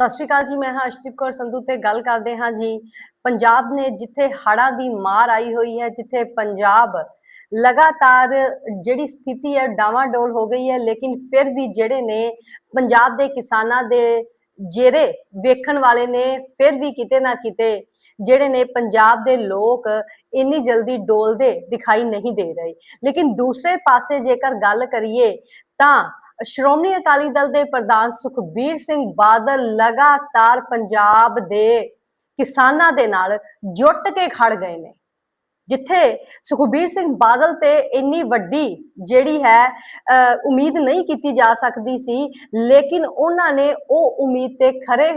ਸਤਿ ਸ਼੍ਰੀ ਅਕਾਲ ਜੀ, ਮੈਂ ਹਾਂ ਅਸ਼ਦੀਪ ਕੌਰ ਸੰਧੂ ਤੇ ਗੱਲ ਕਰਦੇ ਹਾਂ ਜੀ। ਪੰਜਾਬ ਨੇ ਜਿੱਥੇ ਹੜ੍ਹਾਂ ਦੀ ਮਾਰ ਆਈ ਹੋਈ ਹੈ, ਜਿੱਥੇ ਪੰਜਾਬ ਲਗਾਤਾਰ ਜਿਹੜੀ ਸਥਿਤੀ ਹੈ ਡਾਵਾਂਡੋਲ ਹੋ ਗਈ ਹੈ, ਲੇਕਿਨ ਫਿਰ ਵੀ ਜਿਹੜੇ ਨੇ ਪੰਜਾਬ ਦੇ ਕਿਸਾਨਾਂ ਦੇ ਜਿਹੜੇ ਵੇਖਣ ਵਾਲੇ ਨੇ, ਫਿਰ ਵੀ ਕਿਤੇ ਨਾ ਕਿਤੇ ਜਿਹੜੇ ਨੇ ਪੰਜਾਬ ਦੇ ਲੋਕ ਇੰਨੀ ਜਲਦੀ ਡੋਲਦੇ ਦਿਖਾਈ ਨਹੀਂ ਦੇ ਰਹੇ। ਲੇਕਿਨ ਦੂਸਰੇ ਪਾਸੇ ਜੇਕਰ ਗੱਲ ਕਰੀਏ ਤਾਂ ਸ਼੍ਰੋਮਣੀ ਅਕਾਲੀ ਦਲ ਦੇ ਪ੍ਰਧਾਨ ਸੁਖਬੀਰ ਸਿੰਘ ਬਾਦਲ ਲਗਾਤਾਰ ਪੰਜਾਬ ਦੇ ਕਿਸਾਨਾਂ ਦੇ ਨਾਲ ਜੁੱਟ ਕੇ ਖੜ ਗਏ ਨੇ। ਜਿੱਥੇ ਸੁਖਬੀਰ ਸਿੰਘ ਬਾਦਲ ਤੇ ਇੰਨੀ ਵੱਡੀ ਜਿਹੜੀ ਹੈ ਅਹ, ਉਮੀਦ ਨਹੀਂ ਕੀਤੀ ਜਾ ਸਕਦੀ ਸੀ ਲੇਕਿਨ ਉਹਨਾਂ ਨੇ ਉਹ ਉਮੀਦ ਤੇ ਖਰੇ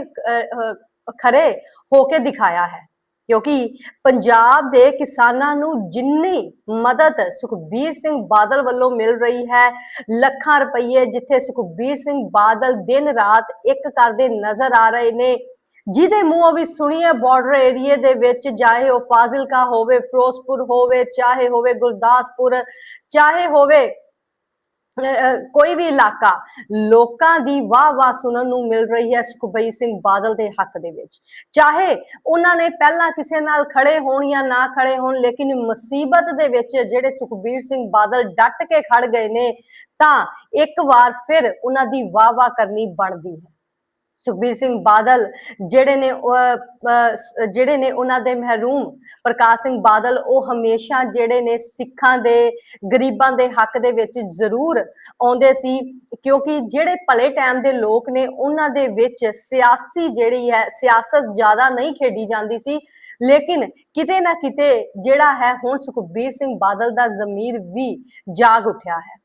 ਖਰੇ ਹੋ ਕੇ ਦਿਖਾਇਆ ਹੈ। ਕਿਉਂਕਿ ਪੰਜਾਬ ਦੇ ਕਿਸਾਨਾਂ ਨੂੰ ਜਿੰਨੀ ਮਦਦ ਸੁਖਬੀਰ ਸਿੰਘ ਬਾਦਲ ਵੱਲੋਂ ਮਿਲ ਰਹੀ ਹੈ, ਲੱਖਾਂ ਰੁਪਏ ਜਿੱਥੇ ਸੁਖਬੀਰ ਸਿੰਘ ਬਾਦਲ ਦਿਨ ਰਾਤ ਇੱਕ ਕਰਦੇ ਨਜ਼ਰ ਆ ਰਹੇ ਨੇ। ਜਿਹਦੇ ਮੂੰਹੋਂ ਵੀ ਸੁਣੀਏ ਬਾਰਡਰ ਏਰੀਏ ਦੇ ਵਿੱਚ ਚਾਹੇ ਉਹ ਫਾਜ਼ਿਲਕਾ ਹੋਵੇ, ਫਿਰੋਜ਼ਪੁਰ ਹੋਵੇ, ਚਾਹੇ ਹੋਵੇ ਗੁਰਦਾਸਪੁਰ, ਚਾਹੇ ਹੋਵੇ ਕੋਈ ਵੀ ਇਲਾਕਾ ਲੋਕਾਂ ਦੀ ਵਾਹ ਵਾਹ ਸੁਣਨ ਨੂੰ ਮਿਲ ਰਹੀ ਹੈ ਸੁਖਬੀਰ ਸਿੰਘ ਬਾਦਲ ਦੇ ਹੱਕ ਦੇ ਵਿੱਚ। ਚਾਹੇ ਉਹਨਾਂ ਨੇ ਪਹਿਲਾਂ ਕਿਸੇ ਨਾਲ ਖੜੇ ਹੋਣ ਜਾਂ ਨਾ ਖੜੇ ਹੋਣ, ਲੇਕਿਨ ਮੁਸੀਬਤ ਦੇ ਵਿੱਚ ਜਿਹੜੇ ਸੁਖਬੀਰ ਸਿੰਘ ਬਾਦਲ ਡਟ ਕੇ ਖੜ ਗਏ ਨੇ, ਤਾਂ ਇੱਕ ਵਾਰ ਫਿਰ ਉਹਨਾਂ ਦੀ ਵਾਹ ਵਾਹ ਕਰਨੀ ਬਣਦੀ ਹੈ। ਸੁਖਬੀਰ ਸਿੰਘ ਬਾਦਲ ਜਿਹੜੇ ਨੇ ਉਹ, ਅਹ, ਜਿਹੜੇ ਨੇ ਉਹਨਾਂ ਦੇ ਮਹਿਰੂਮ ਪ੍ਰਕਾਸ਼ ਸਿੰਘ ਬਾਦਲ ਉਹ ਹਮੇਸ਼ਾ ਜਿਹੜੇ ਨੇ ਸਿੱਖਾਂ ਦੇ ਗਰੀਬਾਂ ਦੇ ਹੱਕ ਦੇ ਵਿੱਚ ਜ਼ਰੂਰ ਆਉਂਦੇ ਸੀ ਕਿਉਂਕਿ ਜਿਹੜੇ ਭਲੇ ਟਾਈਮ ਦੇ ਲੋਕ ਨੇ ਉਹਨਾਂ ਦੇ ਵਿੱਚ ਸਿਆਸੀ ਜਿਹੜੀ ਹੈ ਸਿਆਸਤ ਜ਼ਿਆਦਾ ਨਹੀਂ ਖੇਡੀ ਜਾਂਦੀ ਸੀ। ਲੇਕਿਨ ਕਿਤੇ ਨਾ ਕਿਤੇ ਜਿਹੜਾ ਹੈ ਹੁਣ ਸੁਖਬੀਰ ਸਿੰਘ ਬਾਦਲ ਦਾ ਜ਼ਮੀਰ ਵੀ ਜਾਗ ਉੱਠਿਆ ਹੈ।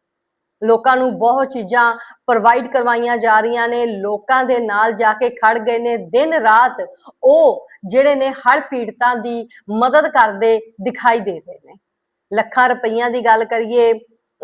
ਲੋਕਾਂ ਨੂੰ ਬਹੁਤ ਚੀਜ਼ਾਂ ਪ੍ਰੋਵਾਈਡ ਕਰਵਾਈਆਂ ਜਾ ਰਹੀਆਂ ਨੇ, ਲੋਕਾਂ ਦੇ ਨਾਲ ਜਾ ਕੇ ਖੜ ਗਏ ਨੇ, ਦਿਨ ਰਾਤ ਉਹ ਜਿਹੜੇ ਨੇ ਹੜ੍ਹ ਪੀੜਤਾਂ ਦੀ ਮਦਦ ਕਰਦੇ ਦਿਖਾਈ ਦੇ ਰਹੇ ਨੇ। ਲੱਖਾਂ ਰੁਪਈਆਂ ਦੀ ਗੱਲ ਕਰੀਏ,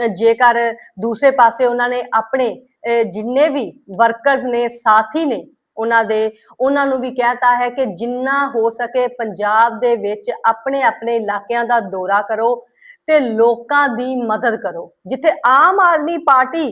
ਜੇਕਰ ਦੂਸਰੇ ਪਾਸੇ ਉਹਨਾਂ ਨੇ ਆਪਣੇ ਅਹ ਜਿੰਨੇ ਵੀ ਵਰਕਰਸ ਨੇ, ਸਾਥੀ ਨੇ ਉਹਨਾਂ ਦੇ, ਉਹਨਾਂ ਨੂੰ ਵੀ ਕਹਿਤਾ ਹੈ ਕਿ ਜਿੰਨਾ ਹੋ ਸਕੇ ਪੰਜਾਬ ਦੇ ਵਿੱਚ ਆਪਣੇ ਆਪਣੇ ਇਲਾਕਿਆਂ ਦਾ ਦੌਰਾ ਕਰੋ ਤੇ ਲੋਕਾਂ ਦੀ ਮਦਦ ਕਰੋ। ਜਿੱਥੇ ਆਮ ਆਦਮੀ ਪਾਰਟੀ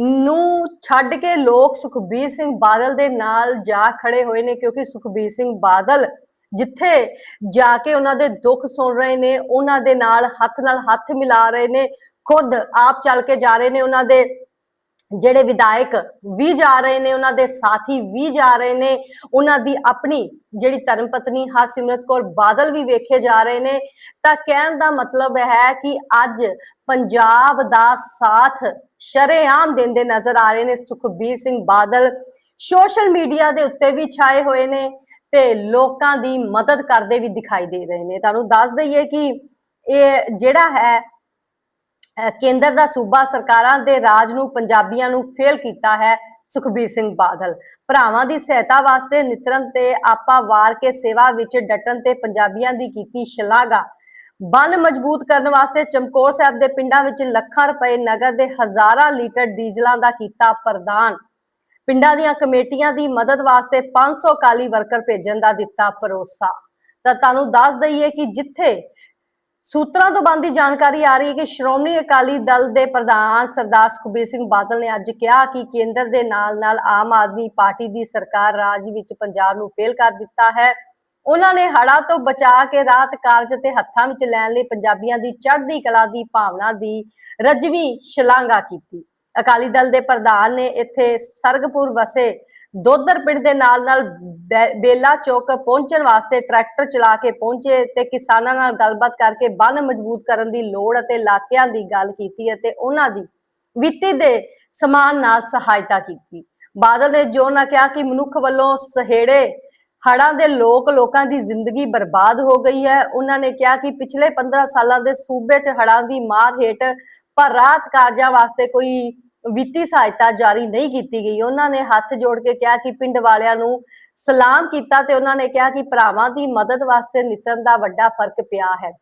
ਨੂੰ ਛੱਡ ਕੇ ਲੋਕ ਸੁਖਬੀਰ ਸਿੰਘ ਬਾਦਲ ਦੇ ਨਾਲ ਜਾ ਖੜੇ ਹੋਏ ਨੇ, ਕਿਉਂਕਿ ਸੁਖਬੀਰ ਸਿੰਘ ਬਾਦਲ ਜਿੱਥੇ ਜਾ ਕੇ ਉਹਨਾਂ ਦੇ ਦੁੱਖ ਸੁਣ ਰਹੇ ਨੇ, ਉਹਨਾਂ ਦੇ ਨਾਲ ਹੱਥ ਨਾਲ ਹੱਥ ਮਿਲਾ ਰਹੇ ਨੇ, ਖੁਦ ਆਪ ਚੱਲ ਕੇ ਜਾ ਰਹੇ ਨੇ, ਉਹਨਾਂ ਦੇ ਜਿਹੜੇ ਵਿਧਾਇਕ ਵੀ ਜਾ ਰਹੇ ਨੇ, ਉਹਨਾਂ ਦੇ ਸਾਥੀ ਵੀ ਜਾ ਰਹੇ ਨੇ, ਉਹਨਾਂ ਦੀ ਆਪਣੀ ਜਿਹੜੀ ਧਰਮ ਪਤਨੀ ਹਰਸਿਮਰਤ ਕੌਰ ਬਾਦਲ ਵੀ ਵੇਖੇ ਜਾ ਰਹੇ ਨੇ। ਤਾਂ ਕਹਿਣ ਦਾ ਮਤਲਬ ਹੈ ਕਿ ਅੱਜ ਪੰਜਾਬ ਦਾ ਸਾਥ ਸ਼ਰੇਆਮ ਦਿੰਦੇ ਨਜ਼ਰ ਆ ਰਹੇ ਨੇ ਸੁਖਬੀਰ ਸਿੰਘ ਬਾਦਲ। ਸੋਸ਼ਲ ਮੀਡੀਆ ਦੇ ਉੱਤੇ ਵੀ ਛਾਏ ਹੋਏ ਨੇ ਤੇ ਲੋਕਾਂ ਦੀ ਮਦਦ ਕਰਦੇ ਵੀ ਦਿਖਾਈ ਦੇ ਰਹੇ ਨੇ। ਤੁਹਾਨੂੰ ਦੱਸ ਦਈਏ ਕਿ ਇਹ ਜਿਹੜਾ ਹੈ ਕੇਂਦਰ ਦਾ ਸੂਬਾ ਸਰਕਾਰਾਂ ਦੇ ਰਾਜ ਨੂੰ, ਪੰਜਾਬੀਆਂ ਨੂੰ ਫੇਲ ਕੀਤਾ ਹੈ ਸੁਖਬੀਰ ਸਿੰਘ ਬਾਦਲ। ਭਰਾਵਾਂ ਦੀ ਸਹਾਇਤਾ ਵਾਸਤੇ ਨਿਤਰਨ ਤੇ ਆਪਾ ਵਾਰ ਕੇ ਸੇਵਾ ਵਿੱਚ ਡਟਣ ਤੇ ਪੰਜਾਬੀਆਂ ਦੀ ਕੀਤੀ ਸ਼ਲਾਘਾ। ਬੰਨ ਮਜ਼ਬੂਤ ਕਰਨ ਵਾਸਤੇ ਚਮਕੌਰ ਸਾਹਿਬ ਦੇ ਪਿੰਡਾਂ ਵਿੱਚ ਲੱਖਾਂ ਰੁਪਏ ਨਗਦ ਦੇ ਹਜ਼ਾਰਾਂ ਲੀਟਰ ਡੀਜ਼ਲਾਂ ਦਾ ਕੀਤਾ ਪ੍ਰਦਾਨ। ਪਿੰਡਾਂ ਦੀਆਂ ਕਮੇਟੀਆਂ ਦੀ ਮਦਦ ਵਾਸਤੇ 500 ਕਾਲੀ ਵਰਕਰ ਭੇਜਣ ਦਾ ਦਿੱਤਾ ਭਰੋਸਾ। ਤਾਂ ਤੁਹਾਨੂੰ ਦੱਸ ਦਈਏ ਕਿ ਜਿੱਥੇ ਸੂਤਰਾਂ ਤੋਂ ਬੰਦੀ ਜਾਣਕਾਰੀ ਆ ਰਹੀ ਹੈ ਕਿ ਸ਼੍ਰੋਮਣੀ ਅਕਾਲੀ ਦਲ ਦੇ ਪ੍ਰਧਾਨ ਸਰਦਾਰ ਸੁਖਬੀਰ ਸਿੰਘ ਬਾਦਲ ਨੇ ਅੱਜ ਕਿਹਾ ਕਿ ਕੇਂਦਰ ਦੇ ਨਾਲ-ਨਾਲ ਆਮ ਆਦਮੀ ਪਾਰਟੀ ਦੀ ਸਰਕਾਰ ਰਾਜ ਵਿੱਚ ਪੰਜਾਬ ਨੂੰ ਫੇਲ ਕਰ ਦਿੱਤਾ ਹੈ। ਉਹਨਾਂ ਨੇ ਹੜ੍ਹਾਂ ਤੋਂ ਬਚਾ ਕੇ ਰਾਤ ਕਾਰਜ ਤੇ ਹੱਥਾਂ ਵਿੱਚ ਲੈਣ ਲਈ ਪੰਜਾਬੀਆਂ ਦੀ ਚੜ੍ਹਦੀ ਕਲਾ ਦੀ ਭਾਵਨਾ ਦੀ ਰਜਵੀਂ ਸ਼ਲਾਘਾ ਕੀਤੀ। ਅਕਾਲੀ ਦਲ ਦੇ ਪ੍ਰਧਾਨ ਨੇ ਇੱਥੇ ਸਰਗਪੁਰ ਵਸੇ ਦੋਦਰ ਪਿੰਡ ਦੇ ਨਾਲ ਨਾਲ ਬੇਲਾ ਚੌਕ ਪਹੁੰਚਣ ਵਾਸਤੇ ਟਰੈਕਟਰ ਚਲਾ ਕੇ ਪਹੁੰਚੇ ਤੇ ਕਿਸਾਨਾਂ ਨਾਲ ਗੱਲਬਾਤ ਕਰਕੇ ਬੰਨ ਮਜ਼ਬੂਤ ਕਰਨ ਦੀ ਲੋੜ ਅਤੇ ਇਲਾਕਿਆਂ ਦੀ ਗੱਲ ਕੀਤੀ ਅਤੇ ਉਹਨਾਂ ਦੀ ਵਿੱਤੀ ਦੇ ਸਮਾਨ ਨਾਲ ਸਹਾਇਤਾ ਕੀਤੀ। ਬਾਦਲ ਨੇ ਜੋ ਨਾ ਕਿਹਾ ਕਿ ਮਨੁੱਖ ਵੱਲੋਂ ਸਹੇੜੇ ਹੜਾਂ ਦੇ ਲੋਕ ਲੋਕਾਂ ਦੀ ਜ਼ਿੰਦਗੀ ਬਰਬਾਦ ਹੋ ਗਈ ਹੈ। ਉਹਨਾਂ ਨੇ ਕਿਹਾ ਕਿ ਪਿਛਲੇ 15 ਸਾਲਾਂ ਦੇ ਸੂਬੇ 'ਚ ਹੜ੍ਹਾਂ ਦੀ ਮਾਰ ਹੇਠ ਪਰ ਰਾਹਤ ਕਾਰਜਾਂ ਵਾਸਤੇ ਕੋਈ ਵਿੱਤੀ ਸਹਾਇਤਾ ਜਾਰੀ ਨਹੀਂ ਕੀਤੀ ਗਈ। ਉਹਨਾਂ ਨੇ ਹੱਥ ਜੋੜ ਕੇ ਕਿਹਾ ਕਿ ਪਿੰਡ ਵਾਲਿਆਂ ਨੂੰ ਸਲਾਮ ਕੀਤਾ ਤੇ ਉਹਨਾਂ ਨੇ ਕਿਹਾ ਕਿ ਭਰਾਵਾਂ ਦੀ ਮਦਦ ਵਾਸਤੇ ਨਿਤਨ ਦਾ ਵੱਡਾ ਫ਼ਰਕ ਪਿਆ ਹੈ।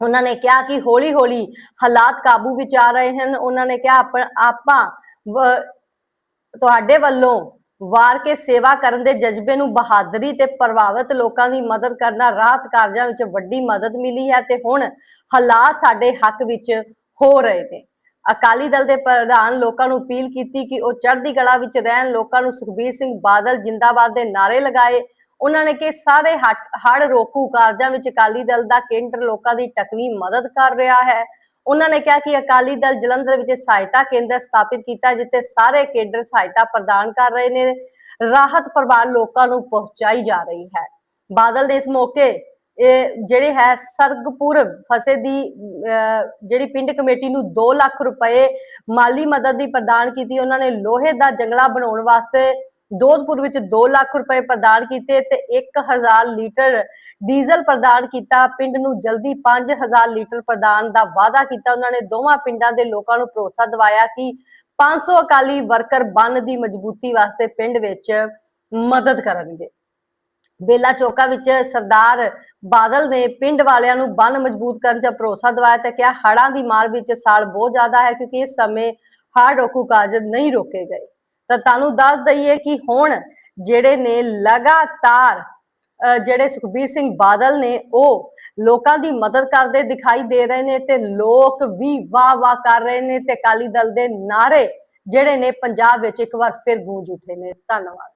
ਉਹਨਾਂ ਨੇ ਕਿਹਾ ਕਿ ਹੌਲੀ ਹੌਲੀ ਹਾਲਾਤ ਕਾਬੂ ਵਿੱਚ ਆ ਰਹੇ ਹਨ। ਉਹਨਾਂ ਨੇ ਕਿਹਾ ਆਪਾਂ ਆਪਾਂ ਤੁਹਾਡੇ ਵੱਲੋਂ ਵਾਰ ਕੇ ਸੇਵਾ ਕਰਨ ਦੇ ਜਜ਼ਬੇ ਨੂੰ ਬਹਾਦਰੀ ਤੇ ਪ੍ਰਭਾਵਿਤ ਲੋਕਾਂ ਦੀ ਮਦਦ ਕਰਨਾ ਰਾਹਤ ਕਾਰਜਾਂ ਵਿੱਚ ਵੱਡੀ ਮਦਦ ਮਿਲੀ ਹੈ ਤੇ ਹੁਣ ਹਾਲਾਤ ਸਾਡੇ ਹੱਕ ਵਿੱਚ ਹੋ ਰਹੇ ਨੇ। ਅਕਾਲੀ ਦਲ ਦੇ ਪ੍ਰਧਾਨ ਲੋਕਾਂ ਨੂੰ ਅਪੀਲ ਕੀਤੀ ਕਿ ਉਹ ਚੜ੍ਹਦੀ ਕਲਾ ਵਿੱਚ ਰਹਿਣ। ਲੋਕਾਂ ਨੂੰ ਸੁਖਬੀਰ ਸਿੰਘ ਬਾਦਲ ਜਿੰਦਾਬਾਦ ਦੇ ਨਾਰੇ ਲਗਾਏ। ਉਹਨਾਂ ਨੇ ਕਿ ਸਾਰੇ ਹੜ ਰੋਕੂ ਕਾਰਜਾਂ ਵਿੱਚ ਅਕਾਲੀ ਦਲ ਦਾ ਕੇਂਦਰ ਲੋਕਾਂ ਦੀ ਟਕਵੀ ਮਦਦ ਕਰ ਰਿਹਾ ਹੈ। ਉਹਨਾਂ ਨੇ ਕਿਹਾ ਕਿ ਅਕਾਲੀ ਦਲ ਜਲੰਧਰ ਵਿੱਚ ਸਹਾਇਤਾ ਕੇਂਦਰ ਸਥਾਪਿਤ ਕੀਤਾ, ਜਿੱਥੇ ਸਾਰੇ ਕੇਂਦਰ ਸਹਾਇਤਾ ਪ੍ਰਦਾਨ ਕਰ ਰਹੇ ਨੇ। ਰਾਹਤ ਪਰਿਵਾਰ ਲੋਕਾਂ ਨੂੰ ਪਹੁੰਚਾਈ ਜਾ ਰਹੀ ਹੈ। ਬਾਦਲ ਦੇ ਇਸ ਮੌਕੇ ਇਹ ਜਿਹੜੇ ਹੈ ਸਰਗਪੁਰ ਫਸੇ ਦੀ ਅਹ, ਜਿਹੜੀ ਪਿੰਡ ਕਮੇਟੀ ਨੂੰ 2 ਲੱਖ ਰੁਪਏ ਮਾਲੀ ਮਦਦ ਦੀ ਪ੍ਰਦਾਨ ਕੀਤੀ ਉਹਨਾਂ ਨੇ ਲੋਹੇ ਦਾ ਜੰਗਲਾ ਬਣਾਉਣ ਵਾਸਤੇ ਦੋਧਪੁਰ ਵਿੱਚ 2 ਲੱਖ ਰੁਪਏ ਪ੍ਰਦਾਨ ਕੀਤੇ ਤੇ 1000 ਲੀਟਰ ਡੀਜ਼ਲ ਪ੍ਰਦਾਨ ਕੀਤਾ। ਪਿੰਡ ਨੂੰ ਜਲਦੀ 5000 ਲੀਟਰ ਪ੍ਰਦਾਨ ਦਾ ਵਾਅਦਾ ਕੀਤਾ। ਉਹਨਾਂ ਨੇ ਦੋਵਾਂ ਪਿੰਡਾਂ ਦੇ ਲੋਕਾਂ ਨੂੰ ਭਰੋਸਾ ਦਿਵਾਇਆ ਕਿ 500 ਅਕਾਲੀ ਵਰਕਰ ਬੰਨ ਦੀ ਮਜ਼ਬੂਤੀ ਵਾਸਤੇ ਪਿੰਡ ਵਿੱਚ ਮਦਦ ਕਰਨਗੇ। ਬੇਲਾ ਚੌਕਾ ਵਿੱਚ ਸਰਦਾਰ ਬਾਦਲ ਨੇ ਪਿੰਡ ਵਾਲਿਆਂ ਨੂੰ ਬੰਨ ਮਜ਼ਬੂਤ ਕਰਨ 'ਚ ਭਰੋਸਾ ਦਿਵਾਇਆ ਤੇ ਕਿਹਾ ਹੜ੍ਹਾਂ ਦੀ ਮਾਰ ਵਿੱਚ ਸਾਲ ਬਹੁਤ ਜ਼ਿਆਦਾ ਹੈ ਕਿਉਂਕਿ ਇਸ ਸਮੇਂ ਹੜ੍ਹ ਰੋਕੂ ਕਾਰਜ ਨਹੀਂ ਰੋਕੇ ਗਏ। ਤਾਂ ਤੁਹਾਨੂੰ ਦੱਸ ਦਈਏ ਕਿ ਹੁਣ ਜਿਹੜੇ ਨੇ ਲਗਾਤਾਰ ਅਹ ਜਿਹੜੇ ਸੁਖਬੀਰ ਸਿੰਘ ਬਾਦਲ ਨੇ ਉਹ ਲੋਕਾਂ ਦੀ ਮਦਦ ਕਰਦੇ ਦਿਖਾਈ ਦੇ ਰਹੇ ਨੇ ਤੇ ਲੋਕ ਵੀ ਵਾਹ ਵਾਹ ਕਰ ਰਹੇ ਨੇ ਤੇ ਅਕਾਲੀ ਦਲ ਦੇ ਨਾਰੇ ਜਿਹੜੇ ਨੇ ਪੰਜਾਬ ਵਿੱਚ ਇੱਕ ਵਾਰ ਫਿਰ ਗੂੰਜ ਉਠੇ ਨੇ। ਧੰਨਵਾਦ।